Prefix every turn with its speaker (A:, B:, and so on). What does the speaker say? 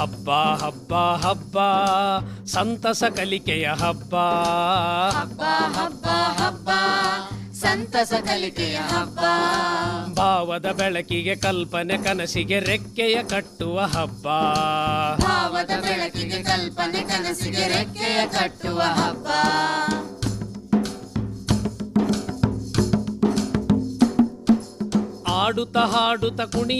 A: ಹಬ್ಬ ಹಬ್ಬ ಸಂತಸ ಕಲಿಕೆಯ ಹಬ್ಬ.
B: ಹಬ್ಬ ಹಬ್ಬ ಹಬ್ಬ ಸಂತಸ ಕಲಿಕೆಯ ಹಬ್ಬ.
A: ಭಾವದ ಬೆಳಕಿಗೆ ಕಲ್ಪನೆ ಕನಸಿಗೆ ರೆಕ್ಕೆಯ ಕಟ್ಟುವ ಹಬ್ಬ.
B: ಭಾವದ ಬೆಳಕಿಗೆ ಕಲ್ಪನೆ ಕನಸಿಗೆ ರೆಕ್ಕೆಯ ಕಟ್ಟುವ ಹಬ್ಬ.
A: ಆಡುತ್ತ ಹಾಡುತ್ತ ಕುಣಿ